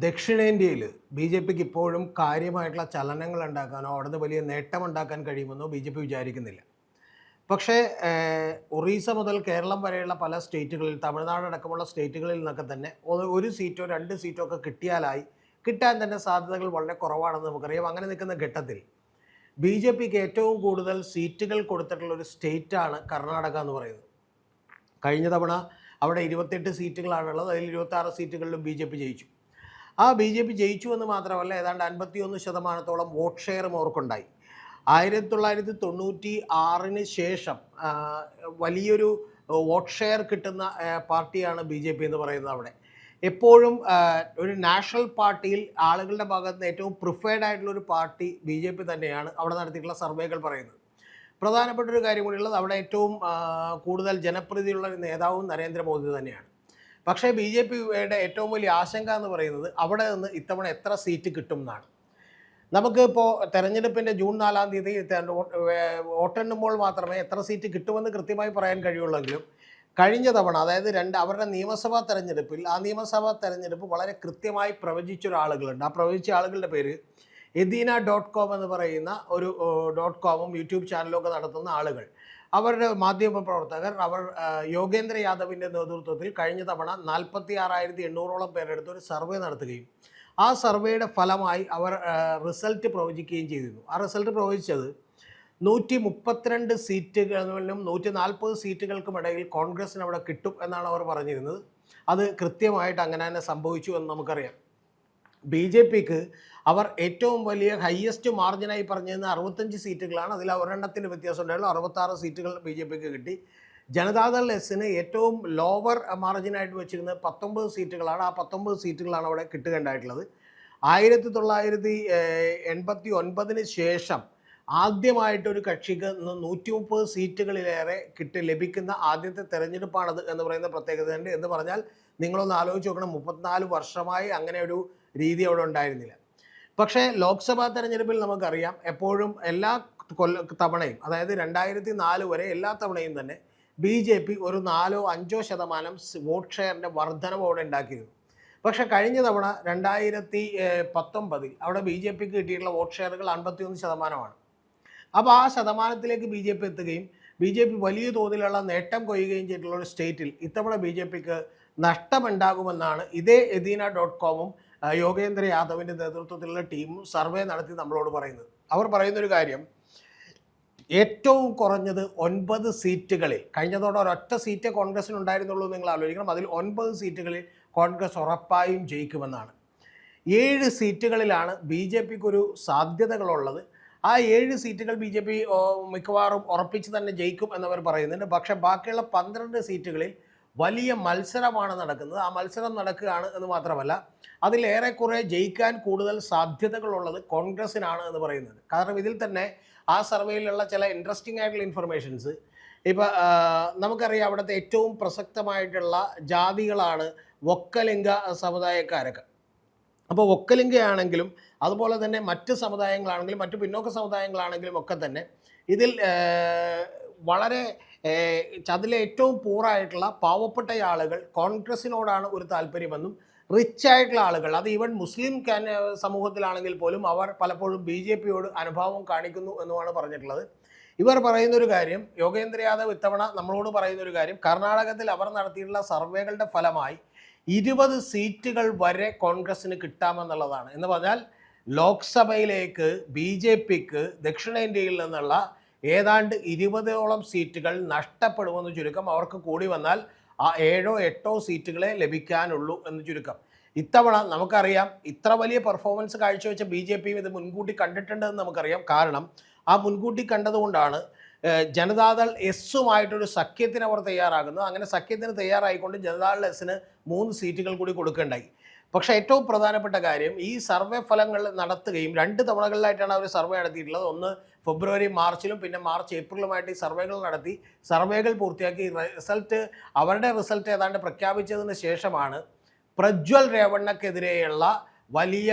ദക്ഷിണേന്ത്യയിൽ B J പിക്ക് ഇപ്പോഴും കാര്യമായിട്ടുള്ള ചലനങ്ങൾ ഉണ്ടാക്കാനോ അവിടുന്ന് വലിയ നേട്ടമുണ്ടാക്കാൻ കഴിയുമെന്നോ ബി ജെ പി വിചാരിക്കുന്നില്ല. പക്ഷേ ഒറീസ മുതൽ കേരളം വരെയുള്ള പല സ്റ്റേറ്റുകളിൽ തമിഴ്നാട് അടക്കമുള്ള സ്റ്റേറ്റുകളിൽ നിന്നൊക്കെ തന്നെ ഒരു സീറ്റോ രണ്ട് സീറ്റോ ഒക്കെ കിട്ടിയാലായി കിട്ടാൻ തന്നെ സാധ്യതകൾ വളരെ കുറവാണെന്ന് നമുക്കറിയാം. അങ്ങനെ നിൽക്കുന്ന ഘട്ടത്തിൽ ബി ജെ പിക്ക് ഏറ്റവും കൂടുതൽ സീറ്റുകൾ കൊടുത്തിട്ടുള്ള ഒരു സ്റ്റേറ്റാണ് കർണാടക എന്ന് പറയുന്നത്. കഴിഞ്ഞ തവണ അവിടെ ഇരുപത്തെട്ട് സീറ്റുകളാണുള്ളത്. അതിൽ ഇരുപത്തി ആറ് സീറ്റുകളിലും ബി ജെ പി ജയിച്ചു. ആ ബി ജെ പി ജയിച്ചു എന്ന് മാത്രമല്ല ഏതാണ്ട് അൻപത്തിയൊന്ന് ശതമാനത്തോളം വോട്ട് ഷെയറും അവർക്കുണ്ടായി. ആയിരത്തി തൊള്ളായിരത്തി തൊണ്ണൂറ്റി ആറിന് ശേഷം വലിയൊരു വോട്ട് ഷെയർ കിട്ടുന്ന പാർട്ടിയാണ് ബി ജെ പി എന്ന് പറയുന്നത് അവിടെ. എപ്പോഴും ഒരു നാഷണൽ പാർട്ടിയിൽ ആളുകളുടെ ഭാഗത്ത് നിന്ന് ഏറ്റവും പ്രിഫേർഡ് ആയിട്ടുള്ള ഒരു പാർട്ടി ബി ജെ പി തന്നെയാണ് അവിടെ നടത്തിയിട്ടുള്ള സർവേകൾ പറയുന്നത്. പ്രധാനപ്പെട്ട ഒരു കാര്യം കൂടിയുള്ളത് അവിടെ ഏറ്റവും കൂടുതൽ ജനപ്രീതിയുള്ള ഒരു നേതാവും നരേന്ദ്രമോദി തന്നെയാണ്. പക്ഷേ ബി ജെ പിയുടെ ഏറ്റവും വലിയ ആശങ്ക എന്ന് പറയുന്നത് അവിടെ നിന്ന് ഇത്തവണ എത്ര സീറ്റ് കിട്ടും എന്നാണ് നമുക്ക് ഇപ്പോൾ തെരഞ്ഞെടുപ്പിന്റെ ജൂൺ നാലാം തീയതി വോട്ടെണ്ണുമ്പോൾ മാത്രമേ എത്ര സീറ്റ് കിട്ടുമെന്ന് കൃത്യമായി പറയാൻ കഴിയുള്ളെങ്കിലും കഴിഞ്ഞ തവണ അതായത് രണ്ട് അവരുടെ നിയമസഭാ തെരഞ്ഞെടുപ്പിൽ ആ നിയമസഭാ തെരഞ്ഞെടുപ്പ് വളരെ കൃത്യമായി പ്രവചിച്ച ഒരാളുകളുണ്ട് ആ പ്രവചിച്ച ആളുകളുടെ പേര് എദീന ഡോട്ട് കോം എന്ന് പറയുന്ന ഒരു ഡോട്ട് കോമും യൂട്യൂബ് ചാനലും ഒക്കെ നടത്തുന്ന ആളുകൾ. അവരുടെ മാധ്യമ പ്രവർത്തകർ അവർ യോഗേന്ദ്ര യാദവിന്റെ നേതൃത്വത്തിൽ കഴിഞ്ഞ തവണ നാൽപ്പത്തി ആറായിരത്തി എണ്ണൂറോളം പേരെടുത്ത് ഒരു സർവേ നടത്തുകയും ആ സർവേയുടെ ഫലമായി അവർ റിസൾട്ട് പ്രവചിക്കുകയും ചെയ്തിരുന്നു. ആ റിസൾട്ട് പ്രവചിച്ചത് നൂറ്റി മുപ്പത്തിരണ്ട് സീറ്റുകളിലും നൂറ്റി നാൽപ്പത് സീറ്റുകൾക്കും ഇടയിൽ കോൺഗ്രസിന് അവിടെ കിട്ടും എന്നാണ് അവർ പറഞ്ഞിരുന്നത്. അത് കൃത്യമായിട്ട് അങ്ങനെ തന്നെ സംഭവിച്ചു എന്ന് നമുക്കറിയാം. ബി ജെ പിക്ക് അവർ ഏറ്റവും വലിയ ഹയസ്റ്റ് മാർജിനായി പറഞ്ഞിരുന്ന അറുപത്തഞ്ച് സീറ്റുകളാണ്. അതിൽ ഒരെണ്ണത്തിന് വ്യത്യാസം ഉണ്ടായുള്ളൂ അറുപത്താറ് സീറ്റുകൾ ബി ജെ പിക്ക് കിട്ടി. ജനതാദൾ എസിന് ഏറ്റവും ലോവർ മാർജിനായിട്ട് വെച്ചിരുന്നത് പത്തൊമ്പത് സീറ്റുകളാണ്. ആ പത്തൊമ്പത് സീറ്റുകളാണ് അവിടെ കിട്ടുകയുണ്ടായിട്ടുള്ളത്. ആയിരത്തി തൊള്ളായിരത്തി എൺപത്തി ഒൻപതിന് ശേഷം ആദ്യമായിട്ടൊരു കക്ഷിക്ക് നൂറ്റി മുപ്പത് സീറ്റുകളിലേറെ കിട്ടി ലഭിക്കുന്ന ആദ്യത്തെ തെരഞ്ഞെടുപ്പാണത് എന്ന് പറയുന്ന പ്രത്യേകതയുണ്ട് എന്ന് പറഞ്ഞാൽ നിങ്ങളൊന്ന് ആലോചിച്ച് നോക്കണം. മുപ്പത്തിനാല് വർഷമായി അങ്ങനെ ഒരു രീതി അവിടെ ഉണ്ടായിരുന്നില്ല. പക്ഷേ ലോക്സഭാ തെരഞ്ഞെടുപ്പിൽ നമുക്കറിയാം എപ്പോഴും എല്ലാ കൊല്ല തവണയും അതായത് രണ്ടായിരത്തി നാല് വരെ എല്ലാ തവണയും തന്നെ ബി ജെ പി ഒരു നാലോ അഞ്ചോ ശതമാനം വോട്ട് ഷെയറിന്റെ വർധനവ് അവിടെ ഉണ്ടാക്കിയിരുന്നു. പക്ഷേ കഴിഞ്ഞ തവണ രണ്ടായിരത്തി പത്തൊമ്പതിൽ അവിടെ ബി ജെ പിക്ക് കിട്ടിയിട്ടുള്ള വോട്ട് ഷെയറുകൾ അൻപത്തിയൊന്ന് ശതമാനമാണ്. അപ്പോൾ ആ ശതമാനത്തിലേക്ക് ബി ജെ പി എത്തുകയും ബി ജെ പി വലിയ തോതിലുള്ള നേട്ടം കൊയ്യുകയും ചെയ്തിട്ടുള്ള ഒരു സ്റ്റേറ്റിൽ ഇത്തവണ ബി ജെ പിക്ക് നഷ്ടമുണ്ടാകുമെന്നാണ് ഇതേ എദീന ഡോട്ട് കോമും യോഗേന്ദ്ര യാദവിന്റെ നേതൃത്വത്തിലുള്ള ടീം സർവേ നടത്തി നമ്മളോട് പറയുന്നത്. അവർ പറയുന്നൊരു കാര്യം ഏറ്റവും കുറഞ്ഞത് ഒൻപത് സീറ്റുകളിൽ കഴിഞ്ഞതോടെ ഒരൊറ്റ സീറ്റ് കോൺഗ്രസിന് ഉണ്ടായിരുന്നുള്ളൂ നിങ്ങൾ ആലോചിക്കണം. അതിൽ ഒൻപത് സീറ്റുകളിൽ കോൺഗ്രസ് ഉറപ്പായും ജയിക്കുമെന്നാണ്. ഏഴ് സീറ്റുകളിലാണ് ബി ജെ പിക്ക് ഒരു സാധ്യതകളുള്ളത്. ആ ഏഴ് സീറ്റുകൾ ബി ജെ പി മിക്കവാറും ഉറപ്പിച്ച് തന്നെ ജയിക്കും എന്നവർ പറയുന്നുണ്ട്. പക്ഷേ ബാക്കിയുള്ള പന്ത്രണ്ട് സീറ്റുകളിൽ വലിയ മത്സരമാണ് നടക്കുന്നത്. ആ മത്സരം നടക്കുകയാണ് എന്ന് മാത്രമല്ല അതിലേറെക്കുറെ ജയിക്കാൻ കൂടുതൽ സാധ്യതകളുള്ളത് കോൺഗ്രസിനാണ് എന്ന് പറയുന്നത്. കാരണം ഇതിൽ തന്നെ ആ സർവേയിലുള്ള ചില ഇൻട്രസ്റ്റിംഗ് ആയിട്ടുള്ള ഇൻഫർമേഷൻസ് ഇപ്പം നമുക്കറിയാം അവിടുത്തെ ഏറ്റവും പ്രസക്തമായിട്ടുള്ള ജാതികളാണ് വൊക്കലിംഗ സമുദായക്കാരൊക്കെ. അപ്പോൾ ഒക്കലിംഗയാണെങ്കിലും അതുപോലെ തന്നെ മറ്റ് സമുദായങ്ങളാണെങ്കിലും മറ്റ് പിന്നോക്ക സമുദായങ്ങളാണെങ്കിലും ഒക്കെ തന്നെ ഇതിൽ വളരെ അതിലെ ഏറ്റവും പൂറായിട്ടുള്ള പാവപ്പെട്ട ആളുകൾ കോൺഗ്രസിനോടാണ് ഒരു താല്പര്യമെന്നും റിച്ച് ആയിട്ടുള്ള ആളുകൾ അത് ഈവൻ മുസ്ലിം സമൂഹത്തിലാണെങ്കിൽ പോലും അവർ പലപ്പോഴും ബി ജെ പിയോട് അനുഭാവം കാണിക്കുന്നു എന്നുമാണ് പറഞ്ഞിട്ടുള്ളത്. ഇവർ പറയുന്ന ഒരു കാര്യം യോഗേന്ദ്ര യാദവ് ഇത്തവണ നമ്മളോട് പറയുന്ന ഒരു കാര്യം കർണാടകത്തിൽ അവർ നടത്തിയിട്ടുള്ള സർവേകളുടെ ഫലമായി ഇരുപത് സീറ്റുകൾ വരെ കോൺഗ്രസിന് കിട്ടാമെന്നുള്ളതാണ്. എന്ന് പറഞ്ഞാൽ ലോക്സഭയിലേക്ക് ബി ജെ പിക്ക് ദക്ഷിണേന്ത്യയിൽ നിന്നുള്ള ഏതാണ്ട് ഇരുപതോളം സീറ്റുകൾ നഷ്ടപ്പെടുമെന്ന് ചുരുക്കം അവർക്ക് കൂടി വന്നാൽ ആ ഏഴോ എട്ടോ സീറ്റുകളെ ലഭിക്കാനുള്ളൂ എന്ന് ചുരുക്കം. ഇത്തവണ നമുക്കറിയാം ഇത്ര വലിയ പെർഫോമൻസ് കാഴ്ചവെച്ച ബി ജെ പിയും ഇത് മുൻകൂട്ടി കണ്ടിട്ടുണ്ടെന്ന് നമുക്കറിയാം. കാരണം ആ മുൻകൂട്ടി കണ്ടതുകൊണ്ടാണ് ജനതാദൾ എസ്സുമായിട്ടൊരു സഖ്യത്തിന് അവർ തയ്യാറാകുന്നത്. അങ്ങനെ സഖ്യത്തിന് തയ്യാറായിക്കൊണ്ട് ജനതാദൾ എസ്സിന് മൂന്ന് സീറ്റുകൾ കൂടി കൊടുക്കേണ്ടായി. പക്ഷേ ഏറ്റവും പ്രധാനപ്പെട്ട കാര്യം ഈ സർവേ ഫലങ്ങൾ നടത്തുകയും രണ്ട് തവണകളിലായിട്ടാണ് അവർ സർവേ നടത്തിയിട്ടുള്ളത്. ഒന്ന് ഫെബ്രുവരി മാർച്ചിലും പിന്നെ മാർച്ച് ഏപ്രിലുമായിട്ട് ഈ സർവേകൾ നടത്തി. സർവേകൾ പൂർത്തിയാക്കി. റിസൾട്ട് അവരുടെ റിസൾട്ട് ഏതാണ്ട് പ്രഖ്യാപിച്ചതിന് ശേഷമാണ് പ്രജ്വൽ രേവണ്ണക്കെതിരെയുള്ള വലിയ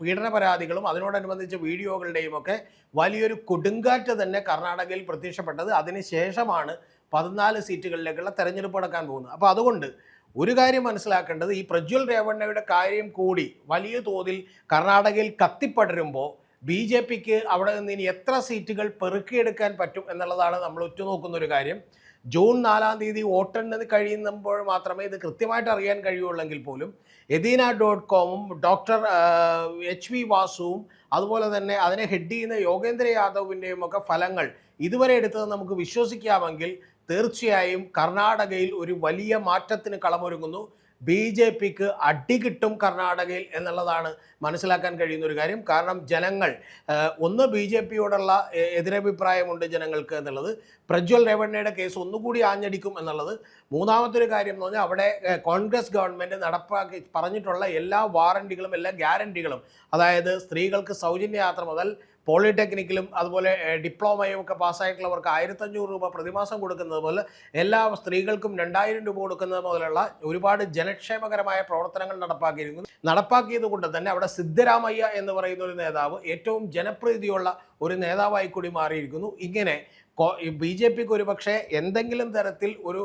പീഡന പരാതികളും അതിനോടനുബന്ധിച്ച വീഡിയോകളുടെയും ഒക്കെ വലിയൊരു കൊടുങ്കാറ്റ് തന്നെ കർണാടകയിൽ പ്രത്യക്ഷപ്പെട്ടത്. അതിനുശേഷമാണ് പതിനാല് സീറ്റുകളിലേക്കുള്ള തെരഞ്ഞെടുപ്പ് നടക്കാൻ പോകുന്നത്. അപ്പോൾ അതുകൊണ്ട് ഒരു കാര്യം മനസ്സിലാക്കേണ്ടത് ഈ പ്രജ്വൽ രേവണ്ണയുടെ കാര്യം കൂടി വലിയ തോതിൽ കർണാടകയിൽ കത്തിപ്പടരുമ്പോൾ ബി ജെ പിക്ക് അവിടെ നിന്ന് ഇനി എത്ര സീറ്റുകൾ പെറുക്കിയെടുക്കാൻ പറ്റും എന്നുള്ളതാണ് നമ്മൾ ഉറ്റുനോക്കുന്ന ഒരു കാര്യം. ജൂൺ നാലാം തീയതി വോട്ടെണ്ണത് കഴിയുമ്പോൾ മാത്രമേ ഇത് കൃത്യമായിട്ട് അറിയാൻ കഴിയുള്ളെങ്കിൽ പോലും എദീന ഡോട്ട് കോമും ഡോക്ടർ എച്ച് വി വാസുവും അതുപോലെ തന്നെ അതിനെ ഹെഡ് ചെയ്യുന്ന യോഗേന്ദ്ര യാദവിന്റെയും ഒക്കെ ഫലങ്ങൾ ഇതുവരെ എടുത്തത് നമുക്ക് വിശ്വസിക്കാമെങ്കിൽ തീർച്ചയായും കർണാടകയിൽ ഒരു വലിയ മാറ്റത്തിന് കളമൊരുങ്ങുന്നു. ബി ജെ പിക്ക് അടി കിട്ടും കർണാടകയിൽ എന്നുള്ളതാണ് മനസ്സിലാക്കാൻ കഴിയുന്ന ഒരു കാര്യം. കാരണം ജനങ്ങൾ ഒന്ന് ബി ജെ പിയോടുള്ള എതിരഭിപ്രായമുണ്ട് ജനങ്ങൾക്ക് എന്നുള്ളത്. പ്രജ്വൽ രേവണ്ണയുടെ കേസ് ഒന്നുകൂടി ആഞ്ഞടിക്കും എന്നുള്ളത്. മൂന്നാമത്തെ കാര്യം എന്ന് പറഞ്ഞാൽ അവിടെ കോൺഗ്രസ് ഗവൺമെന്റ് നടപ്പാക്കി പറഞ്ഞിട്ടുള്ള എല്ലാ വാറണ്ടികളും എല്ലാ ഗ്യാരണ്ടികളും അതായത് സ്ത്രീകൾക്ക് സൗജന്യ യാത്ര മുതൽ പോളിടെക്നിക്കിലും അതുപോലെ ഡിപ്ലോമയും ഒക്കെ പാസ്സായിട്ടുള്ളവർക്ക് ആയിരത്തഞ്ഞൂറ് രൂപ പ്രതിമാസം കൊടുക്കുന്നത് പോലെ എല്ലാ സ്ത്രീകൾക്കും രണ്ടായിരം രൂപ കൊടുക്കുന്നത് മുതലുള്ള ഒരുപാട് ജനക്ഷേമകരമായ പ്രവർത്തനങ്ങൾ നടപ്പാക്കിയിരുന്നു നടപ്പാക്കിയത് കൊണ്ട് തന്നെ അവിടെ സിദ്ധരാമയ്യ എന്ന് പറയുന്ന ഒരു നേതാവ് ഏറ്റവും ജനപ്രീതിയുള്ള ഒരു നേതാവായി കൂടി മാറിയിരിക്കുന്നു. ഇങ്ങനെ ബി ജെ പിക്ക് ഒരു പക്ഷേ എന്തെങ്കിലും തരത്തിൽ ഒരു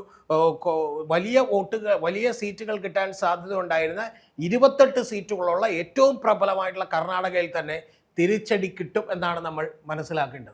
വലിയ വോട്ടുകൾ വലിയ സീറ്റുകൾ കിട്ടാൻ സാധ്യത ഉണ്ടായിരുന്ന ഇരുപത്തെട്ട് സീറ്റുകളുള്ള ഏറ്റവും പ്രബലമായിട്ടുള്ള കർണാടകയിൽ തന്നെ തിരിച്ചടി കിട്ടും എന്നാണ് നമ്മൾ മനസ്സിലാക്കേണ്ടത്.